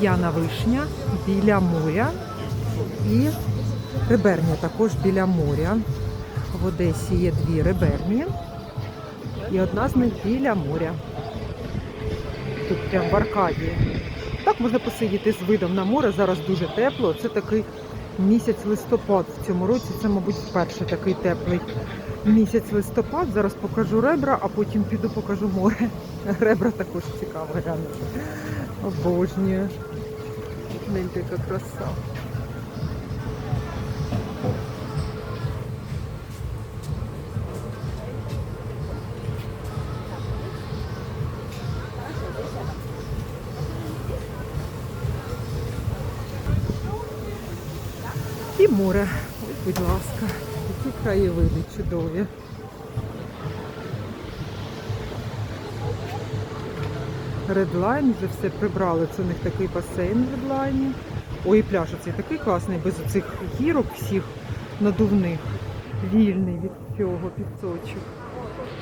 П'яна вишня біля моря і реберня також біля моря. В Одесі є дві реберні і одна з них біля моря. Тут прям в Аркадії. Так можна посидіти з видом на море. Зараз дуже тепло. Це такий місяць листопад в цьому році. Це, мабуть, вперше такий теплий місяць листопад. Зараз покажу ребра, а потім піду покажу море. Ребра також цікаво глянути. Обожнюю. Гляньте, краса. І море. Ой, будь ласка, які краєвиди чудові. Редлайн вже все прибрали. Це у них такий басейн в редлайні. Ой, пляж оцей такий класний, без оцих гірок всіх надувних. Вільний від цього пісочок.